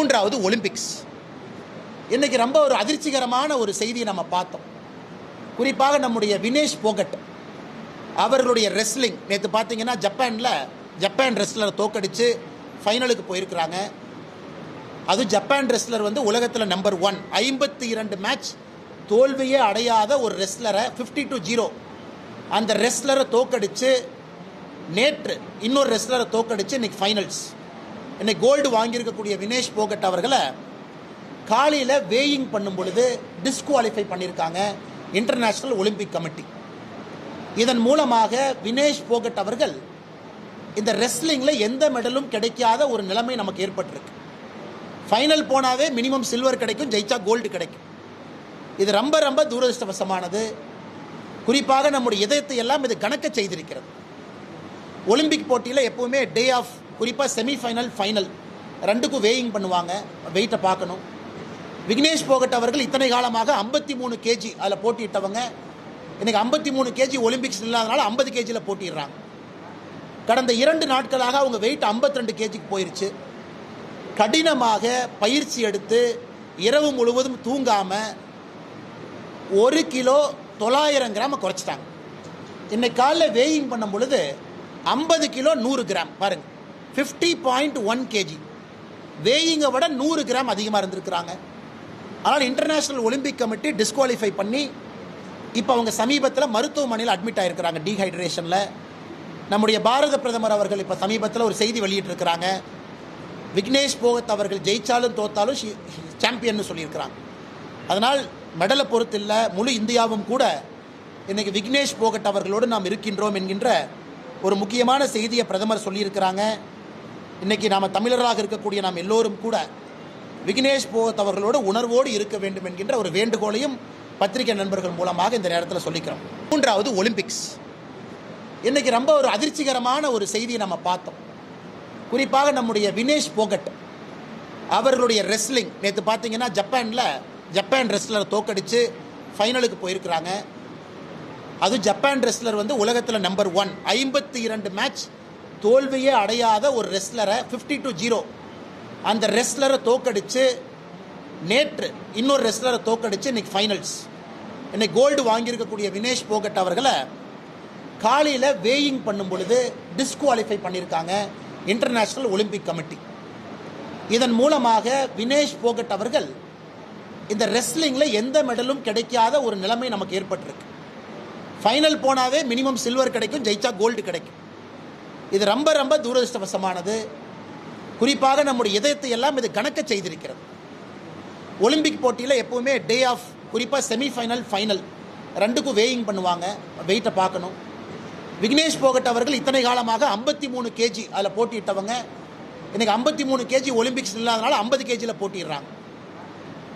மூன்றாவது ஒலிம்பிக்ஸ். இன்னைக்கு ரொம்ப ஒரு அதிர்ச்சிகரமான ஒரு செய்தியை நம்ம பார்த்தோம். குறிப்பாக நம்முடைய வினேஷ் போகட் அவர்களுடைய ரெஸ்லிங் நேற்று பார்த்தீங்கன்னா ஜப்பானில் ஜப்பான் ரெஸ்லரை தோக்கடித்து ஃபைனலுக்கு போயிருக்கிறாங்க. அது ஜப்பான் ரெஸ்லர் வந்து உலகத்தில் நம்பர் ஒன் ஐம்பத்தி இரண்டு மேட்ச் தோல்வியே அடையாத ஒரு ரெஸ்லரை ஃபிஃப்டி டு ஜீரோ அந்த ரெஸ்லரை தோக்கடித்து நேற்று இன்னொரு ரெஸ்லரை தோக்கடித்து இன்னைக்கு ஃபைனல்ஸ் இன்னைக்கு கோல்டு வாங்கியிருக்கக்கூடிய வினேஷ் போகட் அவர்களை காலையில் வேயிங் பண்ணும் பொழுது டிஸ்குவாலிஃபை பண்ணியிருக்காங்க இன்டர்நேஷ்னல் ஒலிம்பிக் கமிட்டி இதன் மூலமாக வினேஷ் போகட் அவர்கள் இந்த ரெஸ்லிங்கில் எந்த மெடலும் கிடைக்காத ஒரு நிலைமை நமக்கு ஏற்பட்டிருக்கு. ஃபைனல் போனாவே மினிமம் சில்வர் கிடைக்கும் ஜெயிச்சா கோல்டு கிடைக்கும். இது ரொம்ப ரொம்ப தூரதிருஷ்டவசமானது. குறிப்பாக நம்முடைய இதயத்தை எல்லாம் இது கணக்க செய்திருக்கிறது. ஒலிம்பிக் போட்டியில் எப்பவுமே டே ஆஃப் குறிப்பாக செமிஃபைனல் ஃபைனல் ரெண்டுக்கும் வேயிங் பண்ணுவாங்க. வெயிட்டை பார்க்கணும். விக்னேஷ் போகட் அவர்கள் இத்தனை காலமாக ஐம்பத்தி மூணு கேஜி அதில் போட்டியிட்டவங்க. இன்றைக்கி ஐம்பத்தி மூணு கேஜி ஒலிம்பிக்ஸ் இல்லாதனால ஐம்பது கேஜியில் போட்டிடுறாங்க கடந்த இரண்டு நாட்களாக அவங்க வெயிட் 52 ரெண்டு கேஜிக்கு போயிருச்சு. கடினமாக பயிற்சி எடுத்து இரவு முழுவதும் தூங்காமல் ஒரு கிலோ தொள்ளாயிரம் கிராம் குறைச்சிட்டாங்க. இன்னைக்கு காலைல வேயிங் பண்ணும் பொழுது ஐம்பது கிலோ நூறு கிராம். பாருங்க. ஃபிஃப்டி பாயிண்ட் ஒன் கேஜி வேயிங்கை விட நூறு கிராம் அதிகமாக இருந்திருக்கிறாங்க. ஆனால் இன்டர்நேஷ்னல் ஒலிம்பிக் கமிட்டி டிஸ்குவாலிஃபை பண்ணி இப்போ அவங்க சமீபத்தில் மருத்துவமனையில் அட்மிட் ஆகிருக்கிறாங்க டீஹைட்ரேஷனில் நம்முடைய பாரத பிரதமர் அவர்கள் இப்போ சமீபத்தில் ஒரு செய்தி வெளியிட்டிருக்கிறாங்க. விக்னேஷ் போகத் அவர்கள் ஜெயித்தாலும் தோத்தாலும் சாம்பியன் சொல்லியிருக்கிறாங்க. அதனால் மெடலை பொறுத்து இல்லை முழு இந்தியாவும் கூட இன்றைக்கி விக்னேஷ் போகட் அவர்களோடு நாம் இருக்கின்றோம் என்கின்ற ஒரு முக்கியமான செய்தியை பிரதமர் சொல்லியிருக்கிறாங்க. இன்றைக்கி நாம் தமிழராக இருக்கக்கூடிய நாம் எல்லோரும் கூட விக்னேஷ் போகத் அவர்களோடு உணர்வோடு இருக்க வேண்டும் என்கின்ற ஒரு வேண்டுகோளையும் பத்திரிகை நண்பர்கள் மூலமாக இந்த நேரத்தில் சொல்லிக்கிறோம். மூன்றாவது ஒலிம்பிக்ஸ். இன்றைக்கி ரொம்ப ஒரு அதிர்ச்சிகரமான ஒரு செய்தியை நம்ம பார்த்தோம். குறிப்பாக நம்முடைய வினேஷ் போகட் அவர்களுடைய ரெஸ்லிங் நேற்று பார்த்தீங்கன்னா ஜப்பானில் ஜப்பான் ரெஸ்லரை தோக்கடித்து ஃபைனலுக்கு போயிருக்கிறாங்க. அது ஜப்பான் ரெஸ்லர் வந்து உலகத்தில் நம்பர் ஒன் ஐம்பத்தி இரண்டு மேட்ச் தோல்வியே அடையாத ஒரு ரெஸ்லரை ஃபிஃப்டி டு ஜீரோ அந்த ரெஸ்லரை தோக்கடிச்சு நேற்று இன்னொரு ரெஸ்லரை தோக்கடிச்சு இன்றைக்கி ஃபைனல்ஸ் இன்னைக்கு கோல்டு வாங்கியிருக்கக்கூடிய வினேஷ் போகட் அவர்களை காலையில் வேயிங் பண்ணும் பொழுது டிஸ்குவாலிஃபை பண்ணியிருக்காங்க இன்டர்நேஷ்னல் ஒலிம்பிக் கமிட்டி இதன் மூலமாக வினேஷ் போகட் அவர்கள் இந்த ரெஸ்லிங்கில் எந்த மெடலும் கிடைக்காத ஒரு நிலைமை நமக்கு ஏற்பட்டிருக்கு. ஃபைனல் போனாவே மினிமம் சில்வர் கிடைக்கும் ஜெயிச்சா கோல்டு கிடைக்கும். இது ரொம்ப ரொம்ப துரதிருஷ்டவசமானது. குறிப்பாக நம்முடைய இதயத்தை எல்லாம் இது கணக்க செய்திருக்கிறது. ஒலிம்பிக் போட்டியில் எப்போவுமே டே ஆஃப் குறிப்பாக செமிஃபைனல் ஃபைனல் ரெண்டுக்கும் வேயிங் பண்ணுவாங்க. வெயிட்டை பார்க்கணும். விக்னேஷ் போகட் அவர்கள் இத்தனை காலமாக ஐம்பத்தி மூணு கேஜி அதில் போட்டியிட்டவங்க. இன்றைக்கி ஐம்பத்தி மூணு கேஜி ஒலிம்பிக்ஸ் இல்லாதனால ஐம்பது கேஜியில் போட்டிடுறாங்க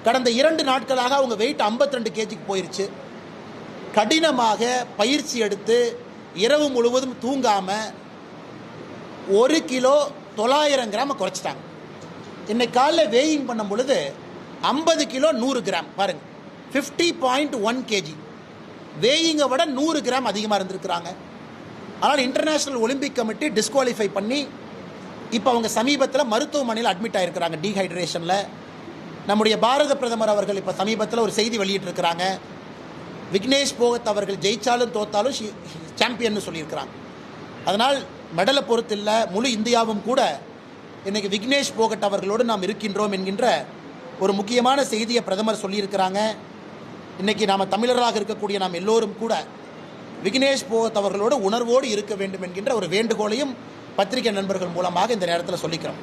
கடந்த இரண்டு நாட்களாக அவங்க வெயிட் 52 ரெண்டு கேஜிக்கு போயிடுச்சு கடினமாக பயிற்சி எடுத்து இரவு முழுவதும் தூங்காமல் ஒரு கிலோ தொள்ளாயிரம் கிராம் குறைச்சிட்டாங்க. இன்னைக்கு காலைல வேயிங் பண்ணும் பொழுது ஐம்பது கிலோ நூறு கிராம் பாருங்க. ஃபிஃப்டி பாயிண்ட் ஒன் கேஜி வேயிங்கை விட நூறு கிராம் அதிகமாக இருந்திருக்கிறாங்க. ஆனால் இன்டர்நேஷ்னல் ஒலிம்பிக் கமிட்டி டிஸ்குவாலிஃபை பண்ணி இப்போ அவங்க சமீபத்தில் மருத்துவமனையில் அட்மிட் ஆகிருக்கிறாங்க டீஹைட்ரேஷனில் நம்முடைய பாரத பிரதமர் அவர்கள் இப்போ சமீபத்தில் ஒரு செய்தி வெளியிட்டிருக்கிறாங்க. விக்னேஷ் போகத் அவர்கள் ஜெயித்தாலும் தோத்தாலும் சாம்பியன்னு சொல்லியிருக்கிறாங்க. அதனால் மெடலை பொறுத்து இல்லை முழு இந்தியாவும் கூட இன்னைக்கு விக்னேஷ் போகட் அவர்களோடு நாம் இருக்கின்றோம் என்கின்ற ஒரு முக்கியமான செய்தியை பிரதமர் சொல்லியிருக்கிறாங்க. இன்னைக்கு நாம் தமிழராக இருக்கக்கூடிய நாம் எல்லோரும் கூட விக்னேஷ் போகத் அவர்களோடு உணர்வோடு இருக்க வேண்டும் என்கின்ற ஒரு வேண்டுகோளையும் பத்திரிகை நண்பர்கள் மூலமாக இந்த நேரத்தில் சொல்லிக்கிறோம்.